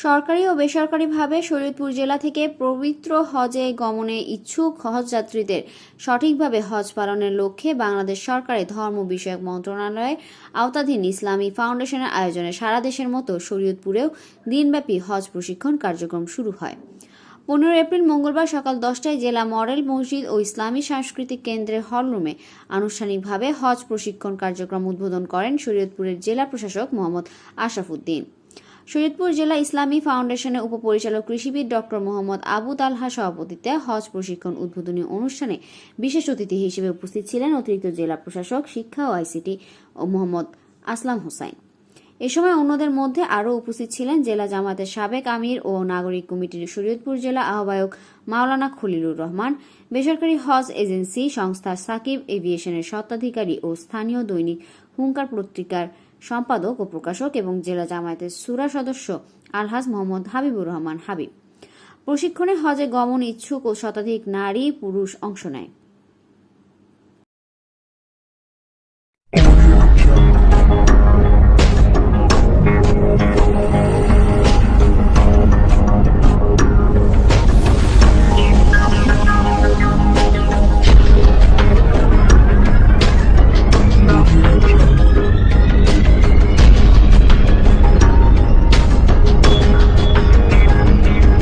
সরকারি ও বেসরকারিভাবে শরীয়তপুর জেলা থেকে পবিত্র হজে গমনে ইচ্ছুক হজযাত্রীদের সঠিকভাবে হজ পালনের লক্ষ্যে বাংলাদেশ সরকারের ধর্ম বিষয়ক মন্ত্রণালয়ের আওতাধীন ইসলামী ফাউন্ডেশনের আয়োজনে সারা দেশের মতো শরীয়তপুরেও দিনব্যাপী হজ প্রশিক্ষণ কার্যক্রম শুরু হয়। পনেরো এপ্রিল মঙ্গলবার সকাল দশটায় জেলা মডেল মসজিদ ও ইসলামী সাংস্কৃতিক কেন্দ্রের হলরুমে আনুষ্ঠানিকভাবে হজ প্রশিক্ষণ কার্যক্রম উদ্বোধন করেন শরীয়তপুরের জেলা প্রশাসক মোহাম্মদ আশরাফুদ্দিন। শরীয়তপুর জেলা ইসলামী ফাউন্ডেশনের উপপরিচালক কৃষিবিদ ডক্টর মোহাম্মদ আবু তালহা সভাপতিত্বে হজ প্রশিক্ষণ উদ্বোধনী অনুষ্ঠানে বিশেষ অতিথি হিসেবে উপস্থিত ছিলেন অতিরিক্ত জেলা প্রশাসক, শিক্ষা ও আইসিটি মোহাম্মদ আসলাম হোসাইন। এ সময় অন্যদের মধ্যে আরও উপস্থিত ছিলেন জেলা জামাতের সাবেক আমির ও নাগরিক কমিটির শরীয়তপুর জেলা আহ্বায়ক মাওলানা খলিলুর রহমান, বেসরকারি হজ এজেন্সি সংস্থা সাকিব এভিয়েশনের স্বত্বাধিকারী ও স্থানীয় দৈনিক হুঙ্কার পত্রিকার সম্পাদক ও প্রকাশক এবং জেলা জামায়াতের সুরা সদস্য আলহাজ মোহাম্মদ হাবিবুর রহমান হাবিব। প্রশিক্ষণে হজে গমন ইচ্ছুক ও শতাধিক নারী পুরুষ অংশ নেয়।